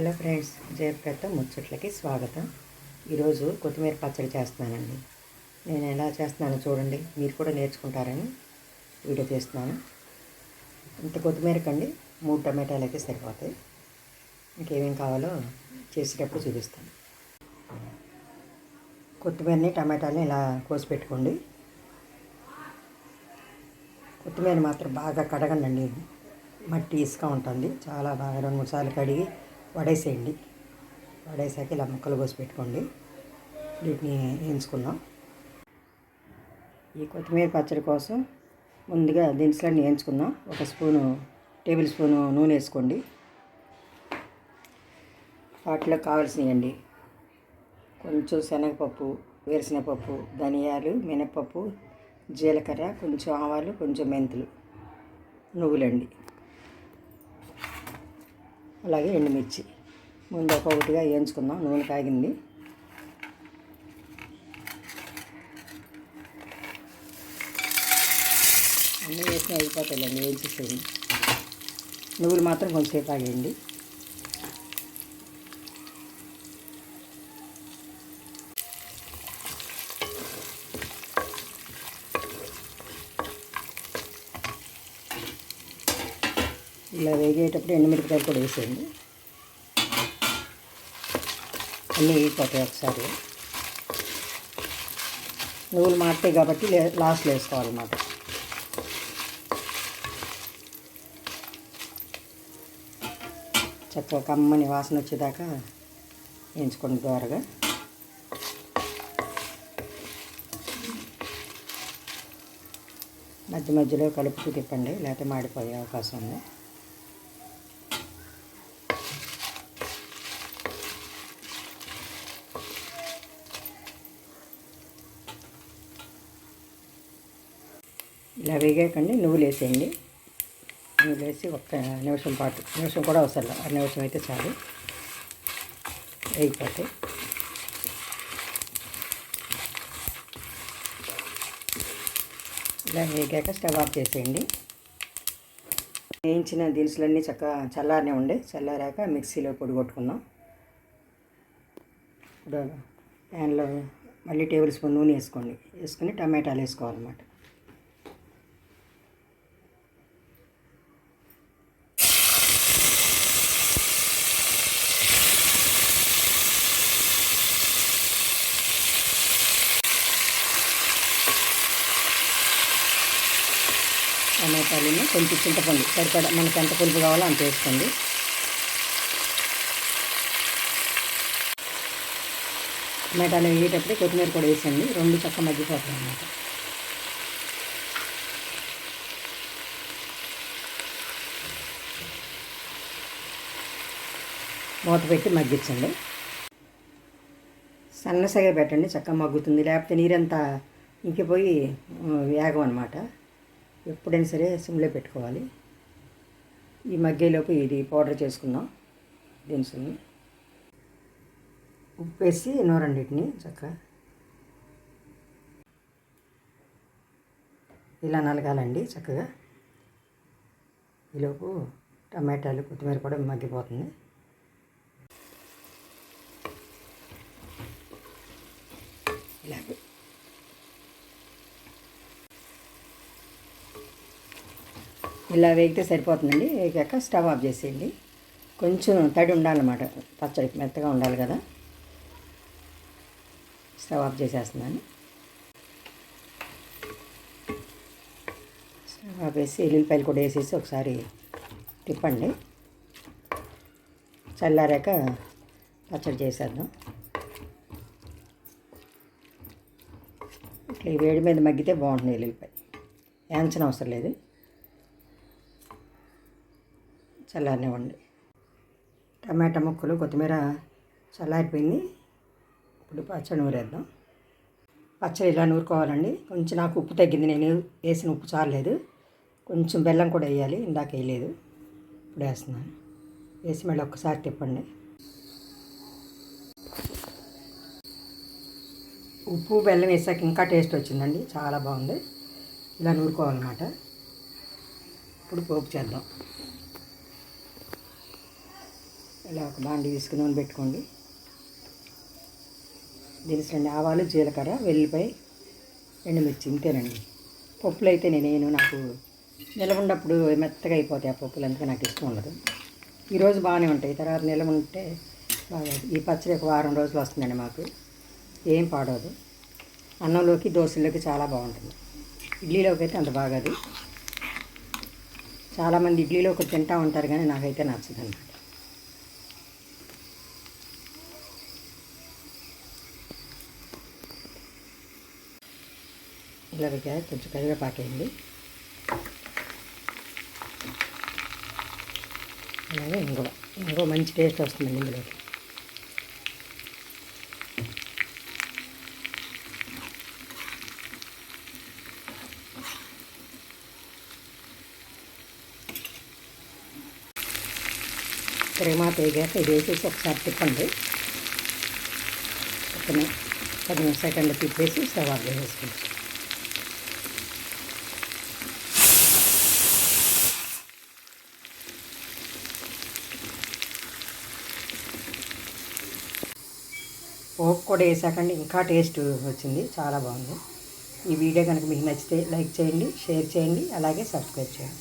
Hello friends జయప్రత ముచ్చట్లకి స్వాగతం. ఈరోజు కొత్తిమీర పచ్చడి చేస్తున్నానండి. నేను ఎలా చేస్తున్నానో చూడండి. మీరు కూడా నేర్చుకుంటారని వీడియో తీస్తున్నాను. ఇంత కొత్తిమీర కండి మూడు టమాటాలు అయితే సరిపోతాయి. ఇంకేమేం కావాలో చేసేటప్పుడు చూపిస్తాను. కొత్తిమీరని టమాటాలని ఇలా కోసి పెట్టుకోండి. కొత్తిమీర మాత్రం బాగా కడగండి మట్టి ఇసుక ఉంటుంది. చాలా బాగా రెండు మూడు సార్లు కడిగి వడేసేయండి. వడేసాక ఇలా ముక్కలు కోసి పెట్టుకోండి. వీటిని వేయించుకుందాం. ఈ కొత్తిమీర పచ్చడి కోసం ముందుగా దినుసులన్నీ వేయించుకుందాం. ఒక స్పూను టేబుల్ స్పూను నూనె వేసుకోండి. వాటిలో కావాల్సినవి కొంచెం శనగపప్పు వేరుశనగపప్పు ధనియాలు మినపప్పు జీలకర్ర కొంచెం ఆవాలు కొంచెం మెంతులు నువ్వులండి. అలాగే ఎండుమిర్చి. ముందు ఒక్కొక్కటిగా వేయించుకుందాం. నూనె కాగింది. అన్నీ వేసిన అయిపోతాయండి వేయించేసేయండి. నువ్వులు మాత్రం కొంచెంసేపు ఆగేయండి. ఇలా వేగేటప్పుడు ఎండుమిరపకాయలు కూడా వేసేయండి. అన్నీ వేగిపోతాయి ఒకసారి. నువ్వులు మారుతాయి కాబట్టి లాస్ట్లో వేసుకోవాలన్నమాట. చక్కగా కమ్మని వాసన వచ్చేదాకా వేయించుకోండి దోరగా. మధ్య మధ్యలో కలుపుతూ తిప్పండి లేకపోతే మాడిపోయే అవకాశం ఉంది. ఇలా వేగాకండి నువ్వులు వేసేయండి నువ్వులు వేసి ఒక్క నిమిషం పాటు నిమిషం కూడా అవసరం లేదు. ఆ నిమిషం అయితే చాలు. వేగిపోతే. ఇలా వేగాక స్టవ్ ఆఫ్ చేసేయండి. వేయించిన దినుసులన్నీ చక్కగా చల్లారనే ఉండే. చల్లారాక మిక్సీలో పొడి కొట్టుకుందాం. ఇప్పుడు ప్యాన్లో మళ్ళీ టేబుల్ స్పూన్ నూనె వేసుకోండి. వేసుకుని టమాటాలు వేసుకోవాలన్నమాట. టమాటాలను కొంచెం చింతపండు సరిపడ మనకి ఎంత పులుపు కావాలో అంత వేసుకోండి. టమాటాలు వేసేటప్పుడు కొత్తిమీర కూడా వేసండి రెండు చక్క మగ్గిపోతాయి అన్నమాట. మూత పెట్టి మగ్గించండి. సన్నసగా పెట్టండి. చక్కగా మగ్గుతుంది. లేకపోతే నీరంతా ఇంకిపోయి వేగం అనమాట ఎప్పుడైనా సరే సిమ్లో పెట్టుకోవాలి. ఈ మగ్గేలోపు ఇది పౌడర్ చేసుకుందాం దినుసుల్ని. ఉప్పు వేసి నూరండిటిని చక్కగా ఇలా నలగాలండి చక్కగా. ఈలోపు టమాటాలు కొత్తిమీర కూడా మగ్గిపోతుంది. ఇలా ఇలా వేగితే సరిపోతుందండి. వేగాక స్టవ్ ఆఫ్ చేసేయండి. కొంచెం తడి ఉండాలన్నమాట. పచ్చడికి మెత్తగా ఉండాలి కదా. స్టవ్ ఆఫ్ చేసేస్తున్నాను. స్టవ్ ఆఫ్ వేసి ఎల్లుల్లిపాయలు కూడా వేసేసి ఒకసారి తిప్పండి. చల్లారాక పచ్చడి చేసేద్దాం. ఇట్లా ఈ వేడి మీద మగ్గితే బాగుంటుంది ఎల్లుల్లిపాయ. వేయించిన అవసరం లేదు. చల్లారనివ్వండి. టమాటా ముక్కలు కొత్తిమీర చల్లారిపోయింది. ఇప్పుడు పచ్చడి నూరేద్దాం. పచ్చడి ఇలా నూరుకోవాలండి. కొంచెం నాకు ఉప్పు తగ్గింది. నేను వేసిన ఉప్పు చాలలేదు. కొంచెం బెల్లం కూడా వేయాలి. ఇందాక వేయలేదు. ఇప్పుడు వేస్తున్నాను. వేసి మళ్ళీ ఒక్కసారి తిప్పండి. ఉప్పు బెల్లం వేసాక ఇంకా టేస్ట్ వచ్చిందండి. చాలా బాగుంది. ఇలా నూరుకోవాలన్నమాట. ఇప్పుడు పోపు చేద్దాం. ఇలా ఒక బాండి తీసుకుని నూనె పెట్టుకోండి. దినుసులండి ఆవాలు జీలకర్ర వెల్లిపాయ ఎండుమిర్చి ఇంతేనండి. పప్పులు అయితే నేను నాకు నిలవ మెత్తగా అయిపోతాయి ఆ పప్పులు అందుకే నాకు ఇష్టం ఉండదు. ఈరోజు బాగానే ఉంటాయి తర్వాత నిలవ ఉంటే బాగా ఈ పచ్చడి ఒక వారం రోజులు వస్తుందండి మాకు. ఏం పాడవదు. అన్నంలోకి దోశల్లోకి చాలా బాగుంటుంది. ఇడ్లీలోకి అయితే అంత బాగదు. చాలామంది ఇడ్లీలో ఒకటి తింటా ఉంటారు కానీ నాకైతే నచ్చదు ఇలాగ కొంచెం కరివేపాకేయండి అలాగే ఇంకో ఇంకో మంచి టేస్ట్ వస్తుందండి ఇందులోకి క్రీమా వేగాక ఇది వేసేసి ఒకసారి తిప్పండి. ఒక పది సెకండ్లు తిప్పేసి స్టవ్ ఆఫ్ పోపు కూడా వేసాకండి. ఇంకా టేస్ట్ వచ్చింది. చాలా బాగుంది. ఈ వీడియో కనుక మీకు నచ్చితే లైక్ చేయండి షేర్ చేయండి అలాగే సబ్స్క్రైబ్ చేయండి.